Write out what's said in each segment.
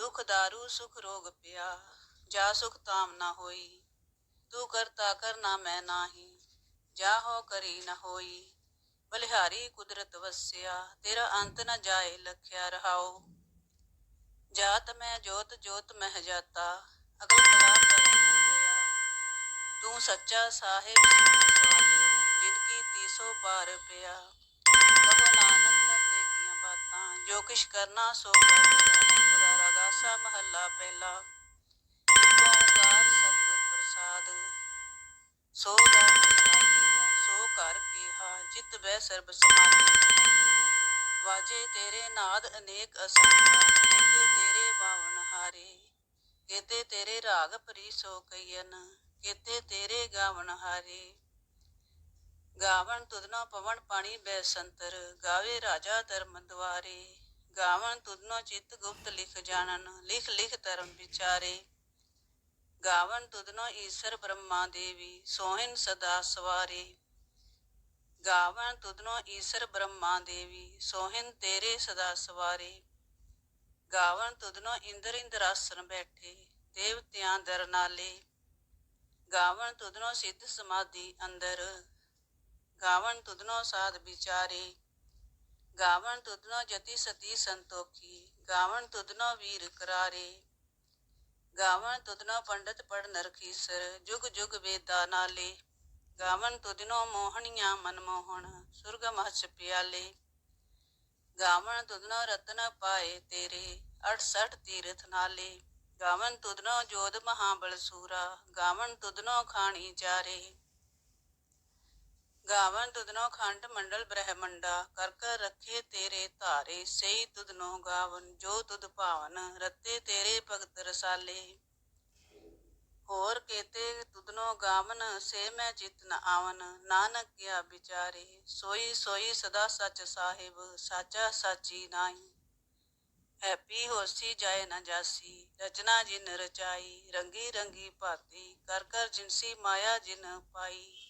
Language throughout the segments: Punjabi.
ਦੁਖ ਦਾਰੂ ਸੁਖ ਰੋਗ ਪਿਆ, ਜਾ ਸੁਖ ਤਾਮ ਨਾ ਹੋਈ, ਤੂੰ ਕਰਤਾ ਕਰਨਾ ਮੈਂ ਨਾਹੀ, ਜਾ ਹੋ ਕਰੀ ਨਾ ਹੋਈ, ਬਲਿਹਾਰੀ ਕੁਦਰਤ ਵਸਿਆ, ਤੇਰਾ ਅੰਤ ਨ ਜਾਏ ਲਖਿਆ ਰਹਾਓ ਜਾਤ ਮੈਂ, ਜੋਤ ਜੋਤ ਮਹਿ ਜਾਤਾ, ਅਗਲ ਕਲਾ ਕਰ ਗਿਆ। ਤੂੰ ਸੱਚਾ ਸਾਹਿਬ ਸਿੱਧ ਸਵਾਲਿਓ, ਜਿਨ ਕੀ ਤੀਸੋ ਪਾਰ ਪਿਆ। ਕਹੋ ਨਾਨਕ ਕਰਦੇ ਕੀਆਂ ਬਾਤਾਂ, ਜੋ ਕਿਛ ਕਰਨਾ ਸੋ ਕਰ ਰਿਹਾ। ਮਹੱਲਾ ਪਹਿਲਾ। ਇਕ ਓੰਕਾਰ ਸਤਿਗੁਰ ਪ੍ਰਸਾਦ। ਸੋ ਦਰ ਤੇਰਾ ਕੀਹਾ ਸੋ ਕਰ ਕੀਹਾ, ਜਿਤ ਬੈ ਸਰਬ ਸਮਾਲੇ ਵਾਜੇ ਤੇਰੇ ਨਾਦ ਅਨੇਕ ਅਸੰਖਾ ਕੇਤੇ ਤੇਰੇ ਬਾਵਨ ਹਾਰੇ। ਕੇਤੇ ਤੇਰੇ ਰਾਗ ਭਰੀ ਸੋ ਕਈਨ ਕੇਤੇ ਤੇਰੇ ਗਾਵਨ ਹਾਰੇ। ਗਾਵਨ ਤੁਧਨੋ ਪਵਨ ਪਾਣੀ ਬੈ ਸੰਤਰ, ਗਾਵੇ ਰਾਜਾ ਧਰਮ ਦੁਆਰੇ। ਗਾਵਨ ਤੁਧਨੋ ਚਿਤ ਗੁਪਤ ਲਿਖ ਜਾਣਨ, ਲਿਖ ਲਿਖ ਧਰਮ ਵਿਚਾਰੇ। ਗਾਵਨ ਤੁਧਨੋ ਈਸ਼ਰ ਬ੍ਰਹਮਾ ਦੇਵੀ ਸੋਹਿਨ ਸਦਾ ਸਵਾਰੇ। ਗਾਵਨ ਤੁਧਨੋ ਈਸ਼ਰ ਬ੍ਰਹਮਾ ਦੇਵੀ ਸੋਹਿਨ ਤੇਰੇ ਸਦਾ ਸਵਾਰੇ। ਗਾਵਨ ਤੁਧਨੋ ਇੰਦਰ ਇੰਦਰਾਸਨ ਬੈਠੇ, ਦੇਵਤਿਆਂ ਦਰ ਨਾਲੇ। ਗਾਵਨ ਤੁਧਨੋ ਸਿੱਧ ਸਮਾਧੀ ਅੰਦਰ ਗਾਵਨ ਤੁਧਨੋ ਸਾਧ ਵਿਚਾਰੇ। ਗਾਵਣ ਤੁਧਨੋ ਜਤੀ ਸਤੀ ਸੰਤੋਖੀ, ਗਾਵਣ ਤੁਧਨੋ ਵੀਰ ਕਰਾਰੇ। ਗਾਵਣ ਤੁਧਨੋ ਪੰਡਤ ਪੜ ਨਰਖੀਸਰ ਜੁਗ ਜੁਗ ਵੇਦਾ ਨਾਲੇ। ਗਾਵਣ ਤੁਧਨੋ ਮੋਹਣੀਆਂ ਮਨਮੋਹਣ ਸੁਰਗ ਮਹਚ ਪਿਆਲੇ। ਗਾਵਣ ਤੁਧਨੋ ਰਤਨ ਪਾਏ ਤੇਰੇ 68 ਤੀਰਥ ਨਾਲੇ। ਗਾਵਣ ਤੁਧਨੋ ਜੋਧ ਮਹਾਬਲ ਸੂਰਾ ਗਾਵਨ ਤੁਧਨੋ ਖਾਣੀ ਚਾਰੇ। ਗਾਵਨ ਦੁਦਨੋ ਖੰਡ ਮੰਡਲ ਬ੍ਰਹਮੰਡਾ ਕਰ ਕਰ ਰੱਖੇ ਤੇਰੇ ਧਾਰੇ, ਸਈ ਤੁਧਨੋ ਗਾਵਨ, ਜੋ ਤੁਧ ਭਾਵਨ, ਰਤੇ ਤੇਰੇ ਭਗਤ ਰਸਾਲੇ। ਹੋਰ ਕੇਤੇ ਤੁਧਨੋ ਗਾਵਨ, ਸੇ ਮੈਂ ਜਿਤ ਨ ਆਵਨ, ਨਾਨਕ ਗਿਆ ਵਿਚਾਰੇ। ਸੋਈ ਸੋਈ ਸਦਾ ਸੱਚ ਸਾਹਿਬ, ਸਾਚਾ ਸਾਚੀ ਨਾਹੀ। ਹੈਪੀ ਹੋਸੀ ਜਾਏ ਨਾ ਜਾਸੀ, ਰਚਨਾ ਜਿਨ ਰਚਾਈ, ਰੰਗੀ ਰੰਗੀ ਭਾਤੀ, ਕਰ ਕਰ ਜਿਨਸੀ ਮਾਇਆ ਜਿਨ ਪਾਈ।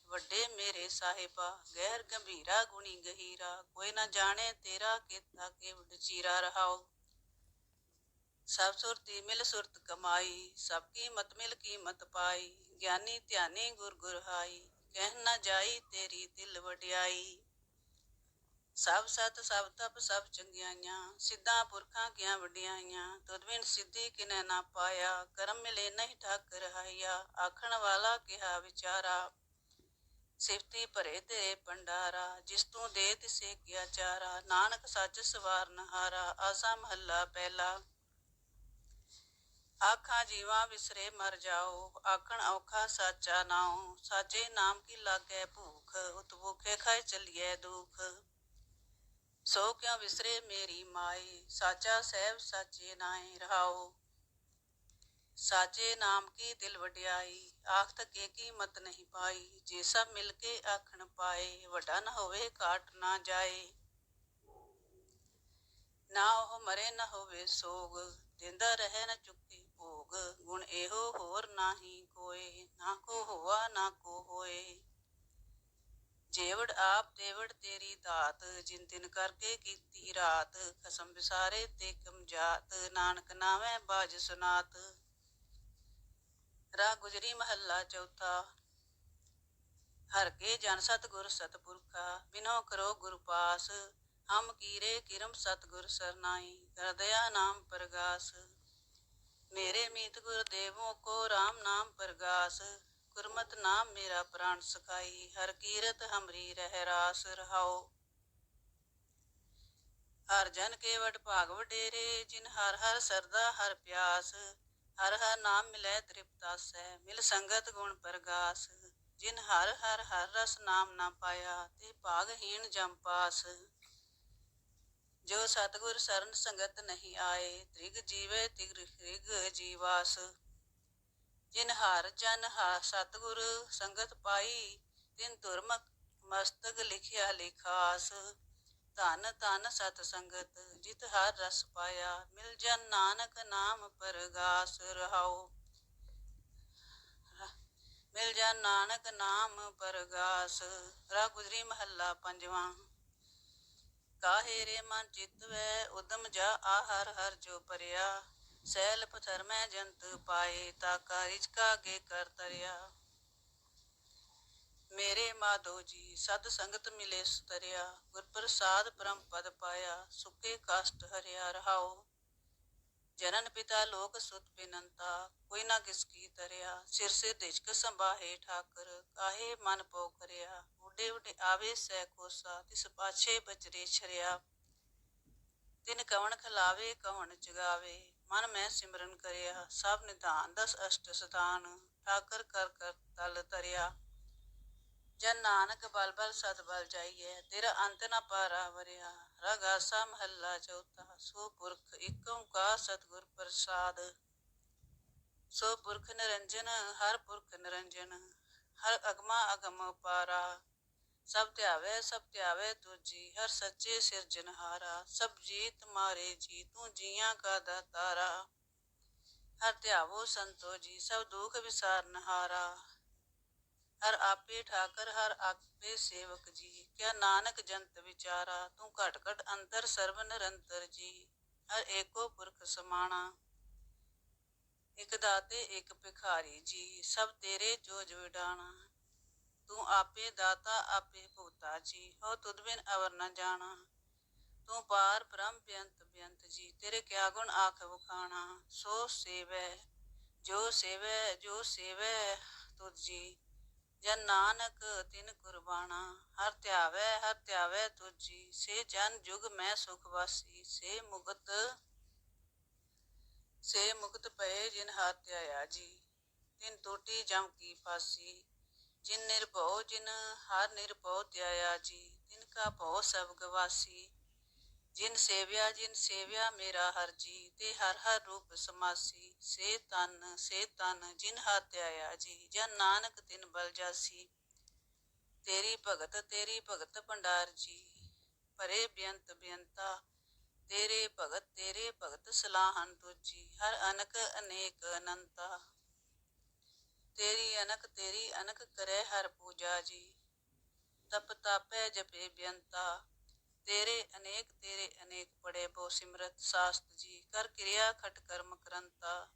ਵੱਡੇ ਮੇਰੇ ਸਾਹਿਬਾ, ਗਹਿਰ ਗੰਭੀਰਾ, ਗੁਣੀ ਗਹੀਰਾ, ਕੋਈ ਨਾ ਜਾਣੇ ਤੇਰਾ ਕੀਤਾ ਕੇਵਟ ਚੀਰਾ ਰਹਾਓ। ਸਭ ਸੁਰਤੀ ਮਿਲ ਸੁਰਤ ਕਮਾਈ, ਸਭ ਕੀਮਤ ਮਿਲ ਕੀਮਤ ਪਾਈ, ਗਿਆਨੀ ਧਿਆਨੀ ਗੁਰ ਗੁਰ ਕਹਿ ਨਾ ਜਾਈ ਤੇਰੀ ਦਿਲ ਵਡਿਆਈ। ਸਭ ਸਤ, ਸਭ ਤਪ, ਸਭ ਚੰਗਿਆਈਆਂ, ਸਿੱਧਾ ਪੁਰਖਾਂ ਕੀਆਂ ਵਡਿਆਈਆਂ, ਤੁਧ ਬਿਨ ਸਿੱਧੀ ਕਿਨੈ ਨਾ ਪਾਇਆ, ਕਰਮ ਮਿਲੇ ਨਹੀਂ ਠਾਕ ਰਹਾਇਆ ਆਖਣ ਵਾਲਾ ਕਿਹਾ ਵਿਚਾਰਾ ਸਿਫਤੀ ਭਰੇ ਤੇ ਪੰਡਾਰਾ ਜਿਸ ਤੂੰ ਦੇ ਤਿਸੇ ਕਿਆ ਚਾਰਾ, ਨਾਨਕ ਸੱਚ ਸਵਾਰਨ ਹਾਰਾ ਆਸਾ ਮਹੱਲਾ ਪਹਿਲਾ। ਆਖਾਂ ਜੀਵਾ ਵਿਸਰੇ ਮਰ ਜਾਓ, ਆਖਣ ਔਖਾ ਸਾਚਾ ਨਾਉ, ਸਾਚੇ ਨਾਮ ਕੀ ਲਾਗੈ ਭੂਖ, ਉਤ ਭੁਖੇ ਖਾਏ ਚਲੀਏ ਦੁਖ। ਸੋ ਕਿਉ ਵਿਸਰੇ ਮੇਰੀ ਮਾਈ, ਸਾਚਾ ਸਹਿਬ ਸਾਚੇ ਨਾਏ ਰਹਾਓ। ਸਾਚੇ ਨਾਮ ਕੀ ਦਿਲ ਵਡਿਆਈ? ਆਖ ਤਕੇ ਕੀਮਤ ਨਹੀਂ ਪਾਈ? ਜੇ ਸਭ ਮਿਲ ਕੇ ਆਖਣ ਪਾਏ, ਵੱਡਾ ਨਾ ਹੋਵੇ ਕਾਟ ਨਾ ਜਾਏ। ਨਾ ਉਹ ਮਰੇ, ਨਾ ਹੋਵੇ ਸੋਗ। ਦਿੰਦਾ ਰਹੇ ਨਾ ਚੁੱਕੀ ਭੋਗ। ਗੁਣ ਇਹੋ ਹੋਰ ਨਾਹੀ ਕੋਏ। ਨਾ ਕੋ ਹੋਆ, ਨਾ ਕੋ ਹੋਏ। ਜੇਵੜ ਆਪ ਦੇਵੜ ਤੇਰੀ ਦਾਤ। ਜਿਨ ਦਿਨ ਕਰਕੇ ਕੀਤੀ ਰਾਤ, ਖਸਮ ਵਿਸਾਰੇ ਤੇ ਕਮਜਾਤ ਨਾਨਕ ਨਾਵੇਂ ਬਾਜ ਸੁਨਾਤ। ਰਾਹ ਗੁਜਰੀ ਮਹੱਲਾ ਚੌਥਾ। ਹਰ ਕੇ ਜਨ ਸਤਗੁਰ ਸਤਪੁਰਖਾ, ਬਿਨੋ ਕਰੋ ਗੁਰ ਪਾਸ। ਹਮ ਕੀਰੇ ਕਿਰਮ ਸਤਗੁਰ ਸਰਨਾਈ ਕਰਦਇਆ ਨਾਮ ਪ੍ਰਗਾਸ। ਮੇਰੇ ਮੀਤ ਗੁਰਦੇਵੋਂ ਕੋ RAM ਨਾਮ ਪ੍ਰਗਾਸ। ਗੁਰਮਤ ਨਾਮ ਮੇਰਾ ਪ੍ਰਾਣ ਸਖਾਈ, ਹਰ ਕੀਰਤ ਹਮਰੀ ਰਹਿ ਰਾਸ ਰਹਾਓ। ਹਰ ਜਨ ਕੇ ਵਡ ਭਾਗ ਵਡੇਰੇ, ਜਿਨ ਹਰ ਹਰ ਸਰਦਾ ਹਰ ਪਿਆਸ। ਹਰ ਹਰ ਨਾਮ ਮਿਲੈ ਤ੍ਰਿਪਤਾਸੈ ਮਿਲ ਸੰਗਤ ਗੁਣ ਪ੍ਰਗਾਸ। ਜਿਨ ਹਰ ਹਰ ਹਰ ਰਸ ਨਾਮ ਨਾ ਪਾਇਆ, ਤੇ ਭਾਗਹੀਣ ਜਮ ਪਾਸ। ਜੋ ਸਤਗੁਰ ਸਰਨ ਸੰਗਤ ਨਹੀਂ ਆਏ, ਤ੍ਰਿਗ ਜੀਵੇ ਤਿਗ੍ਰ ਤ੍ਰਿਗ ਜੀਵਾਸ। ਜਿਨ ਹਰ ਜਨ ਹਾ ਸਤਗੁਰ ਸੰਗਤ ਪਾਈ, ਤਿਨ ਤੁਰਮ ਮਸਤਕ ਲਿਖਿਆ ਲਿਖਾਸ। ਧਨ ਧਨ ਸਤ ਸੰਗਤ ਜਿਤ ਹਰ ਰਸ ਪਾਇਆ, ਮਿਲ ਜਨ ਨਾਨਕ ਨਾਮ ਪਰਗਾਸ ਰਹਾਓ ਮਿਲ ਜਨ ਨਾਨਕ ਨਾਮ ਪਰਗਾਸ, ਰਾ ਗੁਜਰੀ ਮਹੱਲਾ ਪੰਜਵਾਂ। ਕਾਹੇ ਰੇ ਮਨ ਚਿਤ ਵੈ ਉਦਮ ਜਾ ਆ ਹਰ ਹਰ ਜੋ ਪਰਿਆ। ਸੈਲ ਪਥਰ ਮੈਂ ਜੰਤ ਪਾਏ, ਤਾ ਰਿਚਕਾ ਕਾਗੇ ਕਰ ਤਰਿਆ। ਮੇਰੇ ਮਾਧੋ ਜੀ ਸਤ ਸੰਗਤ ਮਿਲੇ ਸੁਤਰਿਆ ਗੁਰ ਪ੍ਰਸਾਦ ਪਰਮ ਪਦ ਪਾਇਆ ਸੁਖੇ ਕਸ਼ਟ ਹਰਿਆ ਰਹਾਓ। ਜਨਨ ਪਿਤਾ ਲੋਕ ਸੁਤ ਬਿਨੰਤਾ, ਕੋਈ ਨਾ ਕਿਸ ਕੀ ਤਰਿਆ, ਸਿਰ ਸੇ ਦਿਸ਼ਕ ਸੰਭਾਹੇ ਠਾਕਰ, ਕਾਹੇ ਮਨ ਪੋ ਕਰਿਆ ਉਡੇ ਉਡੇ ਆਵੇ ਸੈ ਕੋਸਾ, ਤਿਸ ਪਾਛੇ ਬਚਰੇ ਛਰਿਆ। ਤਿਨ ਕਵਣ ਖਲਾਵੇ, ਕਵਣ ਜਗਾਵੇ, ਮਨ ਮੈਂ ਸਿਮਰਨ ਕਰਿਆ। ਸਭ ਨਿਧਾਨ ਦਸ ਅਸ਼ਟ ਸਤਾਨ ਠਾਕਰ ਕਰ ਕਰ ਤਲ ਤਰਿਆ। ਜਨ ਨਾਨਕ ਬਲ ਬਲ ਸਤ ਬਲ ਜਾਈਏ, ਤੇਰਾ ਅੰਤ ਨਾ ਪਾਰਾ ਵਰਿਆ। ਰਗਾਸਾ ਮਹੱਲਾ ਚੌਥਾ, ਸੋ ਪੁਰਖ ਇਕ ਓੰਕਾਰ ਸਤਿਗੁਰ ਪ੍ਰਸਾਦ। ਸੋ ਪੁਰਖ ਨਿਰੰਜਨ, ਹਰ ਪੁਰਖ ਨਿਰੰਜਨ, ਹਰ ਅਗਮਾ ਅਗਮ ਪਾਰਾ ਸਭ ਧਿਆਵੇ ਸਭ ਧਿਆਵੇ ਤੁਜੀ ਹਰ ਸੱਚੇ ਸਿਰਜਨਹਾਰਾ ਸਭ ਜੀਤ ਮਾਰੇ ਜੀ, ਤੂੰ ਜੀਆਂ ਕਾ ਦਾਤਾਰਾ। ਹਰ ਧਿਆਵੋ ਸੰਤੋ ਜੀ, ਸਭ ਦੁਖ ਵਿਸਾਰਨਹਾਰਾ ਹਰ ਆਪੇ ਠਾਕਰ, ਹਰ ਆਪੇ ਸੇਵਕ ਜੀ। ਕਿਆ ਨਾਨਕ ਜੰਤ ਵਿਚਾਰਾ, ਤੂੰ ਘਟ ਘਟ ਅੰਤਰ ਸਰਬ ਨਿਰੰਤਰ ਜੀ। ਹਰ ਏਕੋ ਪੁਰਖ ਸਮਾਣਾ, ਇਕ ਦਾਤੇ, ਇਕ ਭਿਖਾਰੀ ਜੀ। ਸਭ ਤੇਰੇ ਜੋ ਵਿਡਾਣਾ, ਤੂੰ ਆਪੇ ਦਾਤਾ, ਆਪੇ ਭੁਗਤਾ ਜੀ। ਹੋ ਤੁਧ ਬਿਨ ਅਵਰ ਨ ਜਾਣਾ, ਤੂੰ ਪਾਰ ਬ੍ਰਹਮ ਬੇਅੰਤ ਬੇਅੰਤ ਜੀ। ਤੇਰੇ ਕਿਆ ਗੁਣ ਆਖ ਵਖਾਣਾ, ਸੋ ਸੇਵੈ, ਜੋ ਸੇਵੈ ਜੋ ਸੇਵੈ ਤੁਧ ਜੀ। ਜਨ ਨਾਨਕ ਤਿਨ ਕੁਰਬਾਨਾ ਹਰ ਧਿਆਵੈ ਹਰ ਧਿਆਵੈ ਤੁਜੀ, ਸੇ ਜਨ ਜੁਗ ਮੈਂ ਸੁਖ ਵਾਸੀ, ਸੇ ਮੁਕਤ ਸੇ ਮੁਕਤ ਪਏ ਜਿਨ ਹੱਥ ਧਿਆਇਆ ਜੀ, ਤਿਨ ਟੋਟੀ ਜਮ ਕੀ ਫਾਸੀ ਜਿਨ ਨਿਰਭਉ, ਜਿਨ ਹਰ ਨਿਰਭਉ ਧਿਆਇਆ ਜੀ, ਤਿਨ ਕਾ ਭਉ ਸਭ ਗਵਾਸੀ ਜਿਨ ਸੇਵਿਆ ਜਿਨ ਸੇਵਿਆ ਮੇਰਾ ਹਰ ਜੀ, ਤੇ ਹਰ ਹਰ ਰੂਪ ਸਮਾਸੀ, ਸੇ ਤਨ ਸੇ ਤਨ ਜਿਨ ਹੱਥ ਆਇਆ ਜੀ ਜਨ ਨਾਨਕ ਤਿਨ ਬਲ ਜਾਸੀ। ਤੇਰੀ ਭਗਤ ਤੇਰੀ ਭਗਤ ਭੰਡਾਰ ਜੀ ਪਰੇ ਬੇਅੰਤ ਬੇਅੰਤਾ। ਤੇਰੇ ਭਗਤ ਤੇਰੇ ਭਗਤ ਸਲਾਹਨ ਤੁਜੀ ਹਰ ਅਨਕ ਅਨੇਕ ਅਨੰਤਾ। ਤੇਰੀ ਅਨਕ ਤੇਰੀ ਅਨਕ ਕਰੇ ਹਰ ਪੂਜਾ ਜੀ, ਤਪ ਤਾਪੈ ਜਪੇ ਬੇਅੰਤਾ। ਤੇਰੇ ਅਨੇਕ ਤੇਰੇ ਅਨੇਕ ਪੜੇ ਬੋ ਸਿਮਰਤ ਸਾਸਤ ਜੀ, ਕਰ ਕਿਰਿਆ ਖਟ ਕਰਮ ਕਰੰਤਾ।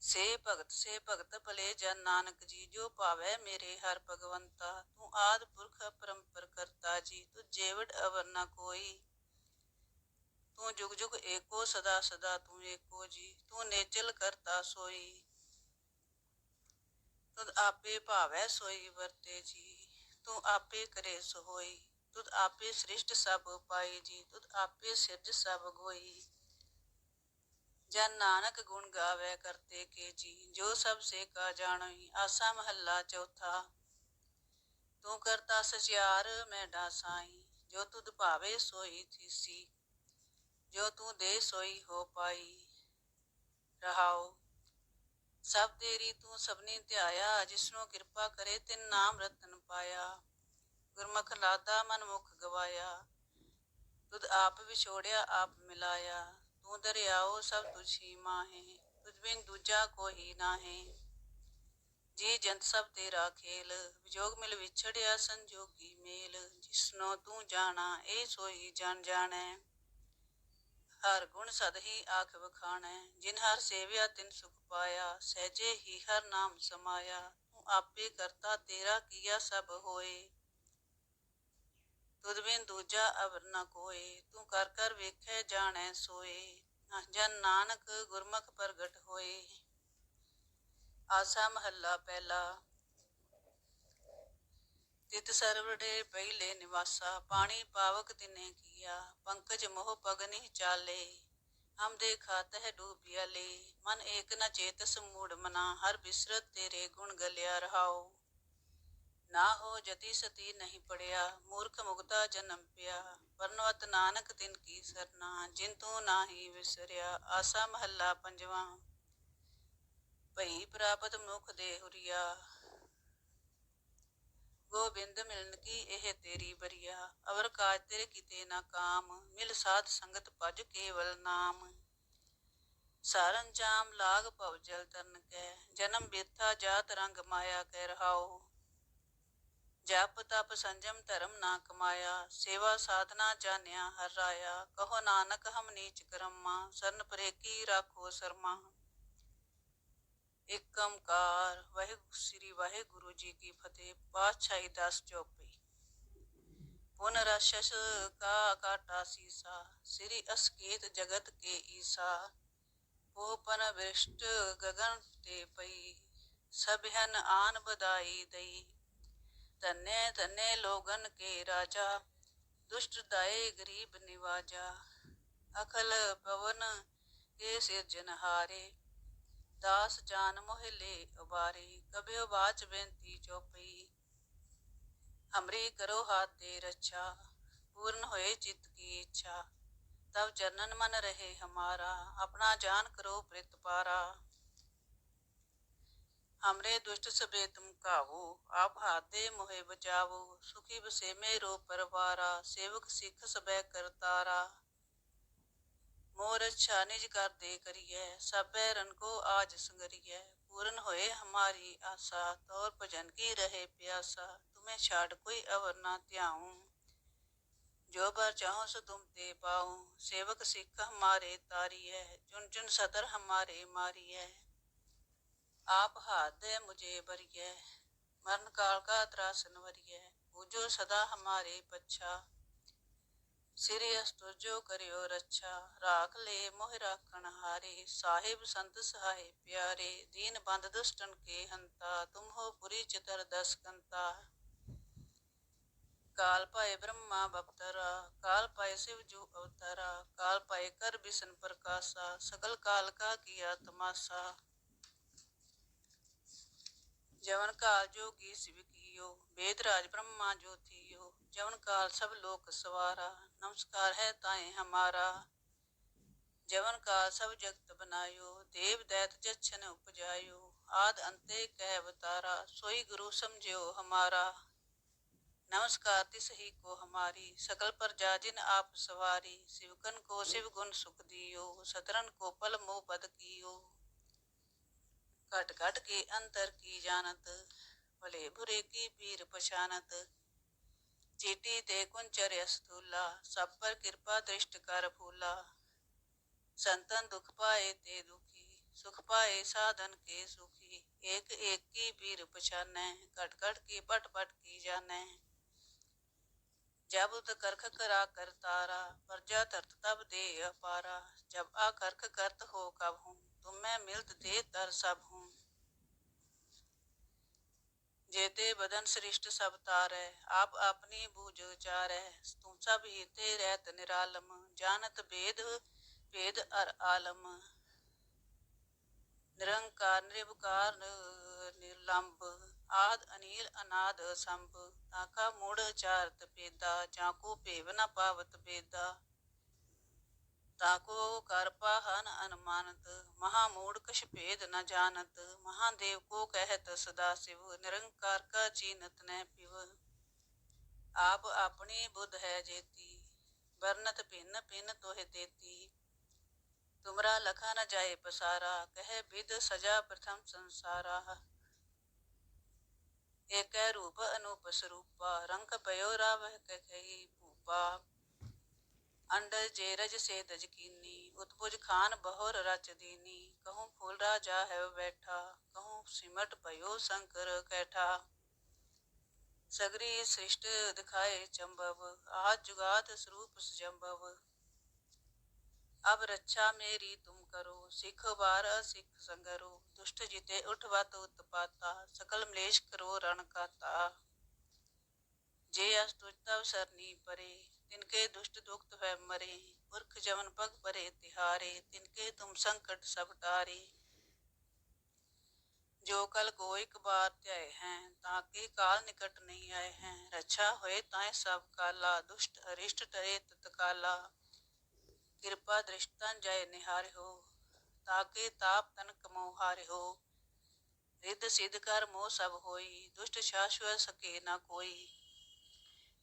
ਸੇ ਭਗਤ ਸੇ ਭਗਤ ਭਲੇ ਜਨ ਨਾਨਕ ਜੀ, ਜੋ ਭਾਵੈ ਮੇਰੇ ਹਰ ਭਗਵੰਤਾ। ਤੂੰ ਆਦ ਪੁਰਖ ਪਰੰਪਰ ਕਰਤਾ ਜੀ ਤੂੰ ਜੇਵੜ ਅਵਰ ਨਾ ਕੋਈ। ਤੂੰ ਜੁਗ ਜੁਗ ਏਕੋ ਸਦਾ ਸਦਾ ਤੂੰ ਏਕੋ ਜੀ, ਤੂੰ ਨੇਚਲ ਕਰਤਾ ਸੋਈ। ਤੂੰ ਆਪੇ ਭਾਵੈ ਸੋਈ ਵਰਤੇ ਜੀ, ਤੂੰ ਆਪੇ ਕਰੇ ਸੋਈ। ਤੁਧ ਆਪੇ ਸ੍ਰਿਸ਼ਟ ਸਭ ਪਾਈ ਜੀ ਤੁਧ ਆਪੇ ਸਿਰਜ ਸਭ ਗੋਈ। ਜਨ ਨਾਨਕ ਗੁਣ ਗਾਵੇ ਕਰਤੇ ਕੇ ਜੀ ਜੋ ਸਭ ਸੇ ਕਾ ਜਾਣਈ, ਆਸਾ ਮਹੱਲਾ ਚੌਥਾ। ਤੂੰ ਕਰਤਾ ਸਚਿਆਰ ਮੈਂ ਡਾਸਾਈ, ਜੋ ਤੁਧ ਭਾਵੇ ਸੋਈ ਥੀਸੀ, ਜੋ ਤੂੰ ਦੇ ਸੋਈ ਹੋ ਪਾਈ। ਰਹਾਓ ਸਭ ਤੇਰੀ ਤੂੰ ਸਭਨੀ ਧਿਆਇਆ, ਜਿਸਨੂੰ ਕਿਰਪਾ ਕਰੇ ਤਿਨ ਨਾਮ ਰਤਨ ਪਾਇਆ। ਗੁਰਮੁਖ ਲਾਦਾ ਮਨ ਮੁਖ ਗਵਾਇਆ। ਤੁਧ ਆਪ ਵਿਛੋੜਿਆ, ਆਪ ਮਿਲਾਇਆ। ਤੂੰ ਦਰਿਆਓ ਸਭ ਤੁਝੀ ਮਾਹੇ, ਤੁਝ ਬਿਨ ਦੂਜਾ ਕੋਈ ਨਾਹੀ। ਜੀ ਜੰਤ ਸਭ ਤੇਰਾ ਖੇਲ, ਵਿਜੋਗ ਮਿਲ ਵਿਛੜਿਆ ਸੰਜੋਗੀ ਮੇਲ। ਜਿਸਨੋ ਤੂੰ ਜਾਣਾ, ਇਹ ਸੋਈ ਜਾਣ ਜਾਣੈ। ਹਰ ਗੁਣ ਸਦ ਹੀ ਆਖ ਵਖਾਣੈ, ਜਿਨ ਹਰ ਸੇਵਿਆ ਤਿਨ ਸੁਖ ਪਾਇਆ। ਸਹਜੇ ਹੀ ਹਰ ਨਾਮ ਸਮਾਇਆ। ਤੂੰ ਆਪੇ ਕਰਤਾ ਤੇਰਾ ਕੀਆ ਸਭ ਹੋਏ। ਤੁਧ ਬਿਨ ਦੂਜਾ ਅਵਰ ਨ ਕੋਏ, ਤੂੰ ਕਰ ਕਰ ਵੇਖੈ ਜਾਣੈ ਸੋਏ ਜਨ ਨਾਨਕ ਗੁਰਮੁਖ ਪ੍ਰਗਟ ਹੋਏ। ਆਸਾ ਮਹੱਲਾ ਪਹਿਲਾ। ਤਿਤ ਸਰਵੜੇ ਪਹਿਲੇ ਨਿਵਾਸਾ, ਪਾਣੀ ਪਾਵਕ ਤਿਨੇ ਕੀਆ, ਪੰਕਜ ਮੋਹ ਪਗਨੀ ਚਾਲੇ। ਹਮ ਦੇ ਖਾਤ ਹੈ ਡੂਬਿਆ ਲੇ, ਮਨ ਏਕ ਨ ਚੇਤਸ ਮੂੜ ਮਨਾ, ਹਰ ਬਿਸਰਤ ਤੇਰੇ ਗੁਣ ਗਲਿਆ ਰਹਾਓ ਨਾ ਹੋ ਜਤੀ ਸਤੀ ਨਹੀਂ ਪੜਿਆ, ਮੂਰਖ ਮੁਗਤਾ ਜਨਮ ਪਿਆ। ਪਰਨਵਤ ਨਾਨਕ ਤਿਨ ਕੀ ਸਰਨਾ, ਜਿਨ ਤੂੰ ਨਾਹੀ ਵਿਸਰਿਆ, ਆਸਾ ਮਹੱਲਾ ਪੰਜਵਾਂ। ਭਈ ਪ੍ਰਾਪਤ ਮੁਖ ਦੇ ਹੁਰੀਆ। ਗੋਬਿੰਦ ਮਿਲਨ ਕੀ ਇਹ ਤੇਰੀ ਬਰੀਆ। ਅਵਰ ਕਾਜ ਤੇਰੇ ਕੀਤੇ ਨਾ ਕਾਮ, ਮਿਲ ਸਾਧ ਸੰਗਤ ਭਜ ਕੇਵਲ ਨਾਮ। ਸਾਰਨ ਜਾਮ ਲਾਗ ਭਵ ਜਲ ਤਰਨ ਕੈ, ਜਨਮ ਬੇਥਾ ਜਾਤ ਰੰਗ ਮਾਇਆ ਕਹਿ ਰਹਾਓ ਜਪ ਤਪ ਸੰਜਮ ਧਰਮ ਨਾ ਕਮਾਇਆ, ਸੇਵਾ ਸਾਧਨਾ ਜਾਣਿਆ ਹਰ ਰਾਇਆ, ਕਹੋ ਨਾਨਕ ਹਮ ਨੀਚ ਕਰਮਾ, ਸਰਨ ਪਰੇ ਕੀ ਰਾਖੋ ਸਰਮਾ। ਇੱਕ ਵਾਹਿਗੁਰੂ, ਸ੍ਰੀ ਵਾਹਿਗੁਰੂ ਜੀ ਕੀ ਫਤਿਹ, ਪਾਤਸ਼ਾਹੀ ਦਸ ਚੋਪਈ। ਪੁਨ ਰਸ਼ਸ ਕਾ ਕਾਟਾ ਸੀਸਾ, ਸ੍ਰੀ ਅਸਕੇਤ ਜਗਤ ਕੇ ਈਸਾ। ਪੋਪਨ ਵਿਸ਼ਟ ਗगन ਤੇ ਪਈ ਸਭਿਨ ਆਨ ਬਦਾਈ ਦਈ। ਧੰਨੇ ਧੰਨੇ ਲੋਗਨ ਕੇ ਰਾਜਾ, ਦੁਸ਼ਟ ਦਾਏ ਗਰੀਬ ਨਿਵਾਜਾ। ਅਖਲ ਭਵਨ ਕੇ ਸਿਰਜਨਹਾਰੇ ਦਾਸ ਜਾਨ ਮੋਹਿਲੇ ਉਬਾਰੇ। ਕਬਿਓ ਬਾਚ ਬੇਨਤੀ ਚੋਪਈ, ਹਮਰੀ ਕਰੋ ਹਾਥ ਦੇ ਰੱਛਾ, ਪੂਰਨ ਹੋਏ ਚਿਤ ਕੀ ਇੱਛਾ। ਤਬ ਜਨਨ ਮਨ ਰਹੇ ਹਮਾਰਾ, ਆਪਣਾ ਜਾਨ ਕਰੋ ਪ੍ਰਿਤ ਪਾਰਾ। हमरे दुष्ट सबे तुम कावो आप हाथ दे मोहे बचावो, सुखी बसे मेरो परवारा, सेवक सिख सबे करतारा। मोर अच्छा निज कर दे करिए, सबे रन को आज संगरिए। पूर्ण होए हमारी आशा, तौर भजन की रहे प्यासा, तुम्हें छाड़ कोई अवर ना त्याऊं। जो बर चाहो सो तुम ते पाऊँ, सेवक सिख हमारे तारी है चुन चुन सतर हमारे मारी है आप हाथ दे मुझे बरिए मरण काल का त्रासन वरिए पूजो सदा हमारे पच्छा सिरे अस्तुजो करियो रच्छा राख ले मोह राखण हारे साहिब संत सहाय प्यारे दीन बंद दुष्टन के हंता तुम हो पुरी चितर दस कंता ਕਾਲ ਪਾਏ ਬ੍ਰਹਮਾ ਬਪਤਰਾ ਕਾਲ ਪਾਏ शिव जो अवतारा काल पाए कर बिसन प्रकाशा सकल काल का किया तमाशा जवन काल जोगी शिव कियो वेद राज ब्रह्मा जो थियो जवन काल सब लोक सवारा नमस्कार है ताए हमारा जवन काल सब जगत बनायो देव दैत जच्छन उपजायो आद अंते कह अवतारा सोई गुरु समझो हमारा नमस्कार तिस ही को हमारी सकल प्रजा जिन आप सवारी शिवकन को शिव गुण सुख दियो सतरन को पल मोह पद कियो घट घट के अंतर की जानत, भले बुरे की पीर पछानत। चीटी ते कुंचर अस्तूला, सब पर कृपा दृष्ट कर फूला। संतन दुख पाए ते दुखी, सुख पाए साधन के सुखी। एक एक की पीर पछाने घट घट की पट पट की जाने जब उद करख करा कर तारा, प्रजा तरत तब दे अपारा। जब आ करख करत हो कब हूँ तुम मैं मिलत दे तर सब हूँ जेते बदन सृष्ट सब तारै आप अपनी बूझ चारै तुम सब हीते रहत निरालम जानत भेद भेद अर आलम निरंकार निर्विकार निर्लंब ਆਦ ਅਨੀਲ ਅਨਾਦ ਸੰਭ ਤਾਕਾ ਮੂੜ ਚਾਰਤ ਪੇਦਾ ਜਾਂਕੋ ਭੇਵ ਨ ਪਾਵਤ ਬੇਦਾ ਤਾਕੋ ਕਰ ਪਾਹਨ ਅਨਮਾਨਤ, ਮਹਾ ਮੂੜ ਕਛ ਭੇਦ ਨ ਜਾਣਤ ਮਹਾਦੇਵ ਕੋ ਕਹਿਤ ਸਦਾ ਸਿਵ, ਨਿਰੰਕਾਰ ਕਾ ਚੀਨਤ ਨੈ ਪਿਵ। ਆਪ ਆਪਣੀ ਬੁੱਧ ਹੈ ਜੇਤੀ, ਵਰਨਤ ਭਿੰਨ ਭਿੰਨ ਤੋਹਿ ਦੇਤੀ ਤੁਮਰਾ ਲਖਾ ਨ ਜਾਏ ਪਸਾਰਾ, ਕਹਿ ਵਿਦ ਸਜਾ ਪ੍ਰਥਮ ਸੰਸਾਰਾ। ਏਕੈ ਰੂਪ ਅਨੂਪ ਸਰੂਪਾ, ਰੰਗ ਪਇਓ ਰਾਵਹਿ अंडज जेरज से दजकीनी उतपुज खान बहोर रच दीनी कहूँ फूल राजा है बैठा कहूँ सिमट भयो शंकर कैठा सगरी सृष्ट दिखाए चंबव आज जुगात स्वरूप सजंबव अब रक्षा मेरी तुम करो सिख बार सिख संगरो दुष्ट जिते उठवत उत्पाता सकल मलेश करो रण काता जे अस्तुता सरनी परे तिनके दुष्ट दुखत है मरे पुरख जमन पग परे तिहारे तिनके तुम संकट सब टारे जो कल को एक बार त्याए हैं ताके काल निकट नहीं आए हैं रक्षा होए ताए सब काला दुष्ट अरिष्ट टरे तत्काला कृपा दृष्टन जय निहार हो ताके ताप तन कमो हार हो रिद सिद्ध कर मोह सब होई दुष्ट शाश्वत सके न कोई एक बार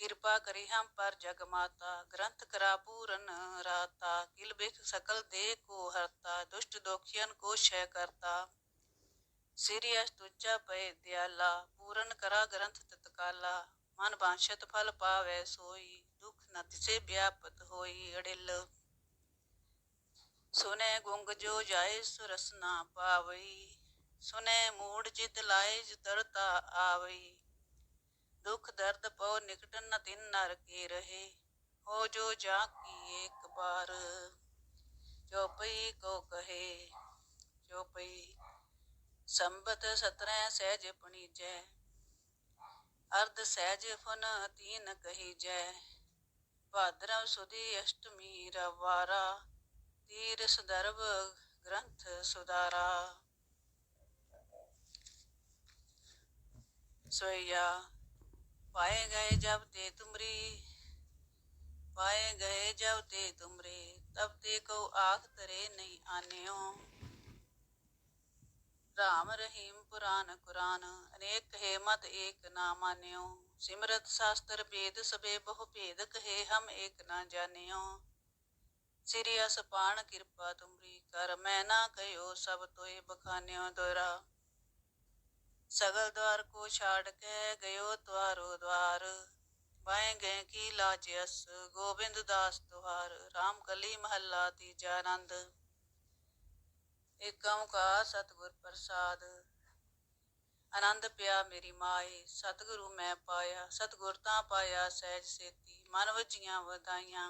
ਕਿਰਪਾ ਕਰੀ ਹਮ ਪਰ ਜਗ ਮਾਤਾ, ਗ੍ਰੰਥ ਕਰਾ ਪੂਰਨ ਰਾਤਾ, ਕਿਲ ਬਿਖ ਸਕਲ ਦੇ ਕੋ ਹਰਤਾ, ਦੁਸ਼ਟ ਦੋਖੀਨ ਕੋ ਸ਼ੈ ਕਰਤਾ। ਸਿਰਿਆ ਤੁਚਾ ਪਏ ਦਿਆਲਾ, ਪੂਰਨ ਕਰਾ ਗ੍ਰੰਥ ਤਤਕਾਲਾ, ਮਨ ਬਾਂਛਤ ਫਲ ਪਾਵੇ ਸੋਈ, ਦੁਖ ਨ ਤਿਸੇ ਵਿਆਪਤ ਹੋਈ ਅੜਿਲ। ਸੁਨੇ ਗੁੰਗ ਜੋ ਜਾਏ ਸੁਰਸਨਾ ਪਾਵਈ, ਸੁਨੇ ਮੂੜ ਜਿਤ ਲਾਏ ਜਿਤਰਤਾ ਆਵਈ। ਦੁੱਖ ਦਰਦ ਪਉ ਨਿਕਟ ਨ ਤਿਨ ਨਰ ਕੇ ਰਹੇ। ਹੋ ਜੋ ਜਾ ਕੀ ਇੱਕ ਬਾਰ ਚੋਪਈ ਕੋ ਕਹੇ ਚੋਪਈ ਸੰਬਤ 17 ਸਹਿਜ ਪਣੀਜੈ, ਅਰਧ ਸਹਿਜ ਫਨ ਤੀਨ ਕਹੀਜੈ। ਭਾਦਰਵ ਸੁਦੀ ਅਸ਼ਟਮੀ ਰਵਾਰਾ, ਤੀਰ ਸਦਰਵ ਗ੍ਰੰਥ ਸੁਦਾਰਾ। ਸੋਇਆ पाए गए जब ते तुमरी पाए गए जब ते तुमरे तब ते को आख तरे नहीं आन्यो राम रहीम पुराण कुरान अनेक कहे मत एक ना मान्यो सिमरत शास्त्र वेद सबे बहु भेद कहे हम एक ना जानियो श्री असपान कृपा तुमरी कर मैं ना कहो सब तोय बखान्यो दोरा सगल द्वार को छाड़ के गयो द्वारो द्वार बाएं गए की लाजस गोविंद दास तुहार राम कली महला तीजा आनंद एक ओंकार सतगुर प्रसाद आनंद ਪਿਆ ਮੇਰੀ ਮਾਏ ਸਤਿਗੁਰੂ ਮੈਂ ਪਾਇਆ ਸਤਿਗੁਰ ਤਾਂ ਪਾਇਆ ਸਹਿਜ ਸੇਤੀ ਮਨ ਵਜੀਆਂ ਵਧਾਈਆਂ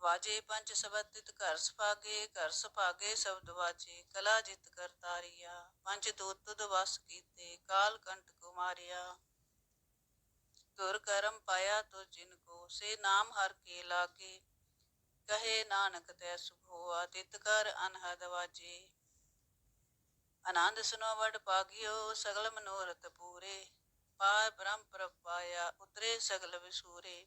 ਵਾਜੇ ਪੰਜ ਸਬਦ ਘਰ ਸੁਭਾਗੇ ਘਰ ਸੁਭਾਗੇ ਸ਼ਬਦ ਵਾਜੇ ਕਲਾ ਜਿਤ ਕਰਤਾਰੀਆ ਪੰਜ ਦੂਤ ਤੁਧ ਵਸ ਕੀਤੇ, ਕਾਲ ਕੰਟ ਕੁਮਾਰਿਆ। ਤੁਰ ਕਰਮ ਪਾਇਆ ਤੁ ਜਿਨ ਕੋ, ਸੇ ਨਾਮ ਹਰ ਕੇ ਲਾਗੇ। ਕਹੇ ਨਾਨਕ ਤੈ ਸੁਖ ਹੋਆ, ਤਿਤ ਕਰ ਅਨਹਦ ਵਾਜੇ। ਆਨੰਦ ਸੁਨੋ ਵਡ ਪਾਗਿਓ, ਸਗਲ ਮਨੋਰਥ ਪੂਰੇ। ਪਾਰ ਬ੍ਰਹਮ ਪ੍ਰਭ ਪਾਇਆ, ਉਤਰੇ ਸਗਲ ਵਿਸੂਰੇ।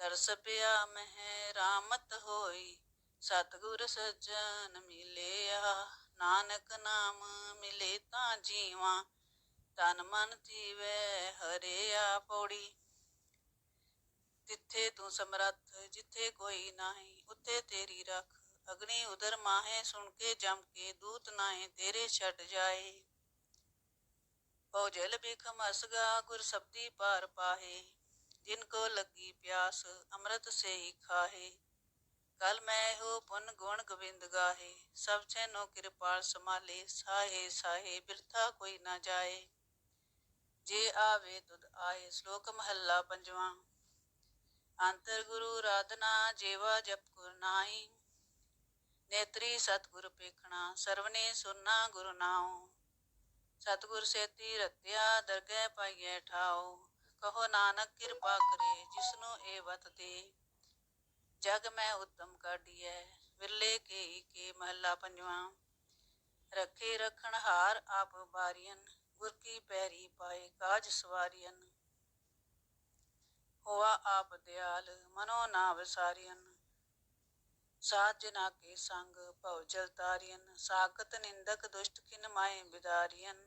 ਦਰਸ ਪਿਆ ਮਹਿ ਰਾਮਤ ਹੋਈ, ਸਤਿਗੁਰ ਸੱਜਣ ਮਿਲਿਆ, ਨਾਨਕ ਨਾਮ ਮਿਲੇ ਤਾਂ ਜੀਵਾਂ, ਤਨ ਮਨ ਥੀਵੈ ਹਰਿਆ ਪੌੜੀ। ਤਿੱਥੇ ਤੂੰ ਸਮਰੱਥ ਜਿੱਥੇ ਕੋਈ ਨਹੀਂ, ਉੱਥੇ ਤੇਰੀ ਰੱਖ, ਅਗਨੀ ਉਦਰ ਮਾਹੇ ਸੁਣ ਕੇ ਜਮ ਕੇ ਦੂਤ ਨਾਹੇ ਤੇਰੇ ਛੱਡ ਜਾਏ। ਭੋਜਲ ਬਿਖ ਮਸਗਾ ਗੁਰ ਸਬਦੀ ਪਾਰ ਪਾਹੇ ਜਿਨ ਕੋ ਲੱਗੀ ਪਿਆਸ, ਅੰਮ੍ਰਿਤ ਸੇ ਹੀ ਖਾਹੇ। ਕਲ ਮੈਂ ਹੋ ਪੁਨ ਗੁਣ ਗੋਬਿੰਦ ਗਾਹੇ। ਸਭ ਨੋ ਕਿਰਪਾਲ ਸਮਾਲੇ ਸਾਹੇ ਸਾਹੇ, ਬਿਰਥਾ ਕੋਈ ਨਾ ਜਾਏ। ਜੇ ਆਵੇ ਤੁਧ ਆਏ, ਸ਼ਲੋਕ ਮਹੱਲਾ ਪੰਜਵਾਂ। ਅੰਤਰ ਗੁਰੂ ਰਾਧਨਾ, ਜੇਵਾ ਜਪ ਗੁਰਨਾਈ ਨੇਤਰੀ ਸਤਗੁਰ ਪੇਖਣਾ, ਸਰਵਨੇ ਸੁਨਾ ਗੁਰੂ ਨਾਉ। ਸਤਗੁਰ ਸੇਤੀ ਰਤਿਆ, ਦਰਗਹਿ ਪਾਈਐ ਠਾਉ। ਕਹੋ ਨਾਨਕ ਕਿਰਪਾ ਕਰੇ, ਜਿਸਨੂੰ ਇਹ ਵਤ ਦੇ। ਜਗ ਮੈਂ ਉਤਮ ਕਾਢੀਐ, ਵਿਰਲੇ ਕੇ ਕੇ ਮਹੱਲਾ ਪੰਜਵਾਂ। ਰੱਖੇ ਰਖਣ ਹਾਰ ਆਪ ਬਾਰੀਨ ਗੁਰ ਕੀ ਪੈਰੀ ਪਾਏ ਕਾਜ ਸਵਾਰੀਨ ਹੋਆ ਆਪ ਦਿਆਲ, ਮਨੋ ਨਾ ਵਿਸਾਰੀਨ ਸਾਧ ਜਨਾ ਕੇ ਸੰਗ, ਭਉ ਜਲ ਤਾਰੀਨ ਸਾਖਤ ਨਿੰਦਕ ਦੁਸ਼ਟ ਕਿਨ ਮਾਏ ਬਿਦਾਰੀਨ